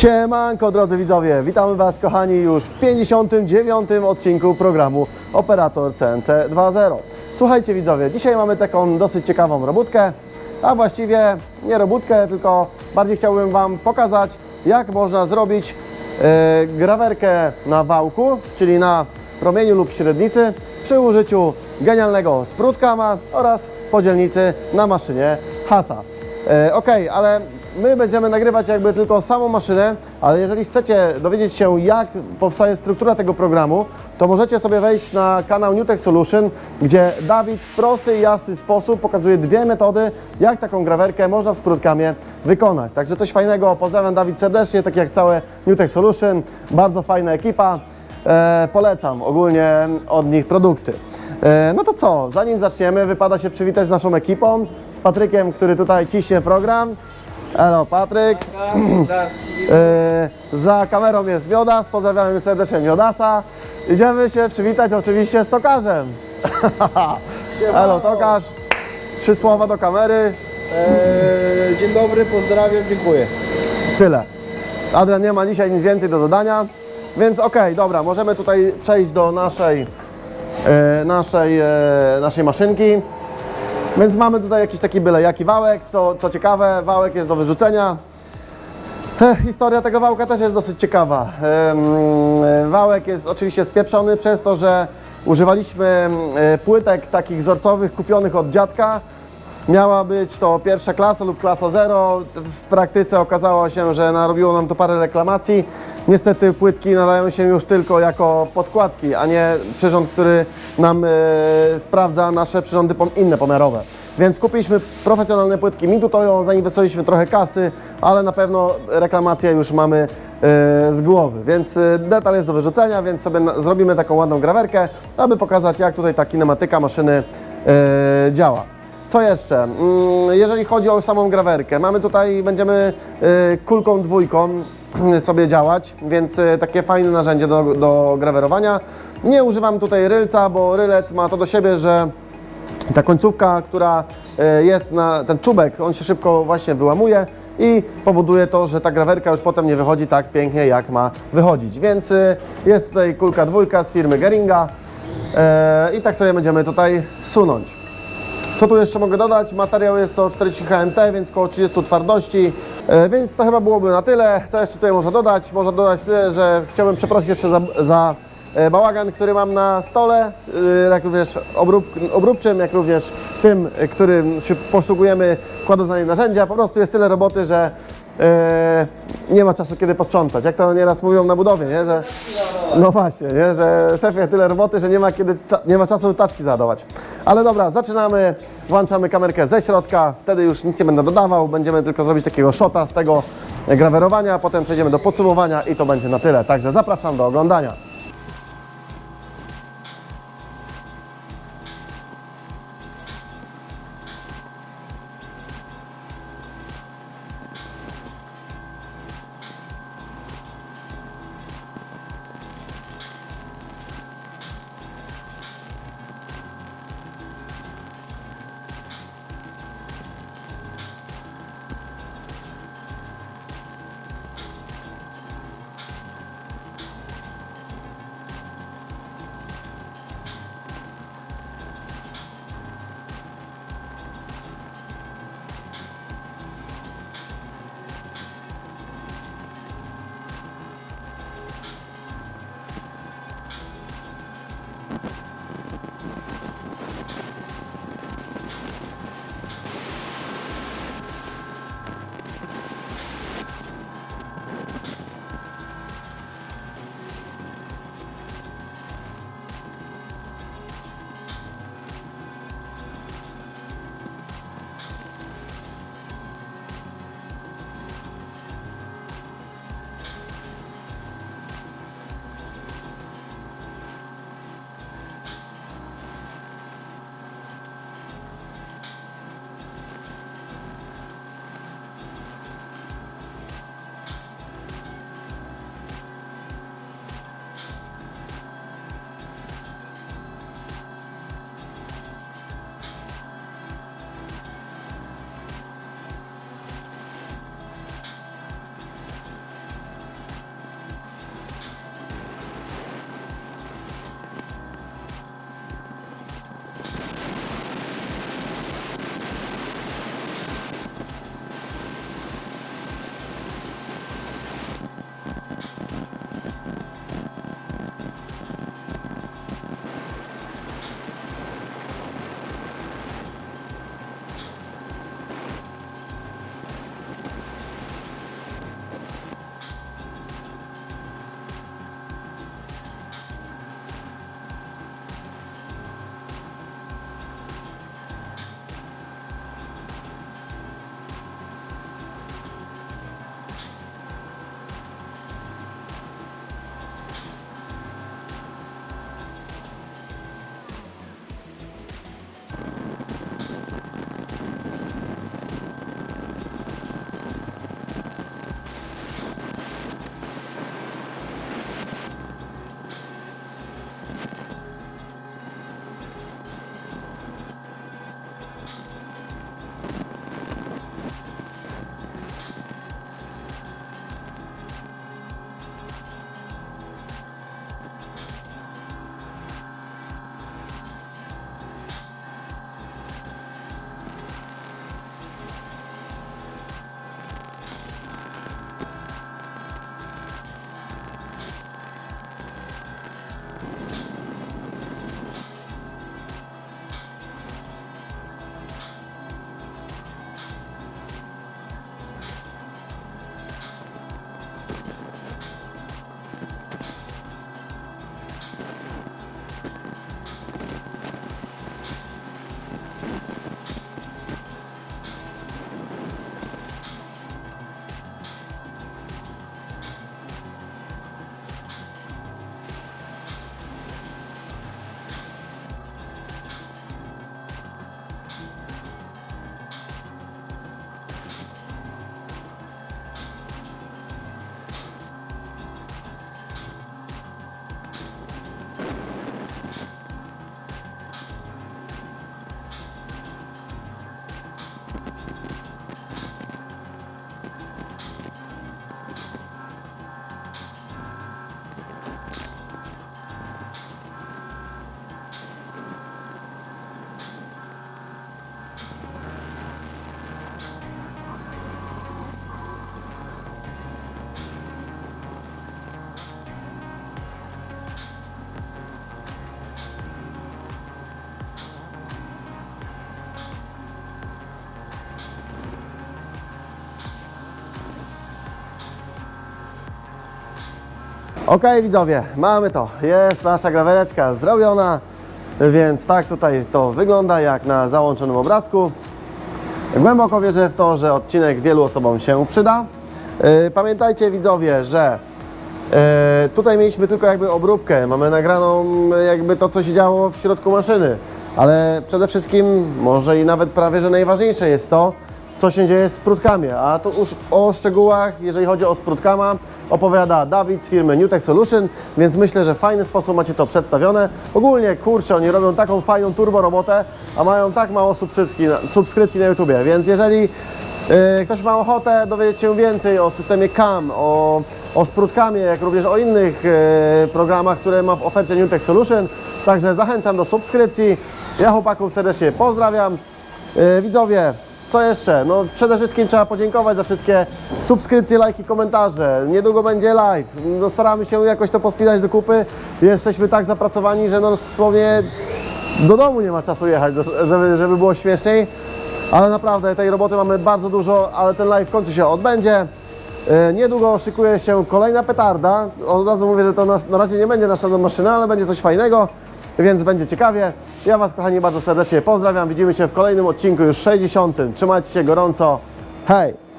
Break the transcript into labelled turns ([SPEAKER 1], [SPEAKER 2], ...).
[SPEAKER 1] Siemanko drodzy widzowie, witamy Was kochani już w 59 odcinku programu Operator CNC 2.0 Słuchajcie widzowie, dzisiaj mamy taką dosyć ciekawą robótkę, a właściwie nie robótkę, tylko bardziej chciałbym Wam pokazać jak można zrobić e, grawerkę na wałku, czyli na promieniu lub średnicy przy użyciu genialnego sprutkama oraz podzielnicy na maszynie Hasa. E, ok, ale my będziemy nagrywać jakby tylko samą maszynę, ale jeżeli chcecie dowiedzieć się jak powstaje struktura tego programu, to możecie sobie wejść na kanał Newtek Solution, gdzie Dawid w prosty i jasny sposób pokazuje dwie metody, jak taką grawerkę można w sprutkamie wykonać. Także coś fajnego, pozdrawiam Dawid serdecznie, tak jak całe Newtek Solution, bardzo fajna ekipa. E, polecam ogólnie od nich produkty. E, no to co, zanim zaczniemy, wypada się przywitać z naszą ekipą, z Patrykiem, który tutaj ciśnie program. Elo Patryk. E, za kamerą jest Miodas, pozdrawiamy serdecznie Miodasa. Idziemy się przywitać oczywiście z Tokarzem. Elo Tokarz. Trzy słowa do kamery.
[SPEAKER 2] Eee, dzień dobry, pozdrawiam, dziękuję.
[SPEAKER 1] Tyle. Adrian nie ma dzisiaj nic więcej do dodania, więc okej, dobra, możemy tutaj przejść do naszej, e, naszej, e, naszej maszynki. Więc mamy tutaj jakiś taki byle jaki wałek, co, co ciekawe, wałek jest do wyrzucenia. Historia tego wałka też jest dosyć ciekawa. E, Wałek jest oczywiście spieprzony przez to, że używaliśmy e, płytek takich wzorcowych kupionych od dziadka. Miała być to pierwsza klasa lub klasa zero. W praktyce okazało się, że narobiło nam to parę reklamacji. Niestety płytki nadają się już tylko jako podkładki, a nie przyrząd, który nam e, sprawdza nasze przyrządy pom- inne pomiarowe. Więc kupiliśmy profesjonalne płytki Mitutoyo, zainwestowaliśmy trochę kasy, ale na pewno reklamację już mamy e, z głowy. Więc e, detal jest do wyrzucenia, więc sobie zrobimy taką ładną grawerkę, aby pokazać jak tutaj ta kinematyka maszyny e, działa. Co jeszcze? Mm, Jeżeli chodzi o samą grawerkę, mamy tutaj, będziemy y, kulką dwójką sobie działać, więc y, takie fajne narzędzie do, do grawerowania. Nie używam tutaj rylca, bo rylec ma to do siebie, że ta końcówka, która y, jest na ten czubek, on się szybko właśnie wyłamuje i powoduje to, że ta grawerka już potem nie wychodzi tak pięknie, jak ma wychodzić. Więc jest tutaj kulka dwójka z firmy Geringa i tak sobie będziemy tutaj sunąć. Co tu jeszcze mogę dodać? Materiał jest to 40 HMT, więc około 30 twardości, e, więc to chyba byłoby na tyle. Co jeszcze tutaj można dodać? Można dodać tyle, że chciałbym przeprosić jeszcze za, za e, bałagan, który mam na stole, e, jak również obrób, obróbczym, jak również tym, którym się posługujemy kładąc na nie narzędzia. Po prostu jest tyle roboty, że nie ma czasu kiedy posprzątać. Jak to nieraz mówią na budowie, nie? że no właśnie, nie? że szefie tyle roboty, że nie ma, kiedy, nie ma czasu taczki załadować. Ale dobra, zaczynamy, włączamy kamerkę ze środka, wtedy już nic nie będę dodawał, będziemy tylko zrobić takiego shota z tego grawerowania, potem przejdziemy do podsumowania i to będzie na tyle. Także zapraszam do oglądania. Ok, widzowie, mamy to. Jest nasza grawereczka zrobiona, więc tak tutaj to wygląda jak na załączonym obrazku. Głęboko wierzę w to, że odcinek wielu osobom się przyda. Yy, Pamiętajcie widzowie, że yy, tutaj mieliśmy tylko jakby obróbkę, mamy nagraną yy, jakby to, co się działo w środku maszyny, ale przede wszystkim, może i nawet prawie, że najważniejsze jest to, co się dzieje z sprutkami, a to już o szczegółach, jeżeli chodzi o sprutkama, opowiada Dawid z firmy Newtek Solution, więc myślę, że w fajny sposób macie to przedstawione. Ogólnie, kurczę, oni robią taką fajną turbo robotę, a mają tak mało subskrypcji subskrypcji na YouTubie, więc jeżeli yy, ktoś ma ochotę dowiedzieć się więcej o systemie CAM, o, o sprutkami, jak również o innych yy, programach, które ma w ofercie Newtek Solution, także zachęcam do subskrypcji. Ja chłopaków serdecznie pozdrawiam. Yy, widzowie, co jeszcze? No przede wszystkim trzeba podziękować za wszystkie subskrypcje, lajki, komentarze. Niedługo będzie live. No, staramy się jakoś to pospinać do kupy. Jesteśmy tak zapracowani, że no dosłownie do domu nie ma czasu jechać, żeby, żeby było śmieszniej. Ale naprawdę tej roboty mamy bardzo dużo, ale ten live w końcu się odbędzie. E, Niedługo szykuje się kolejna petarda. Od razu mówię, że to na, na razie nie będzie następna maszyna, ale będzie coś fajnego, więc będzie ciekawie. Ja Was, kochani, bardzo serdecznie pozdrawiam. Widzimy się w kolejnym odcinku, już 60. Trzymajcie się gorąco. Hej!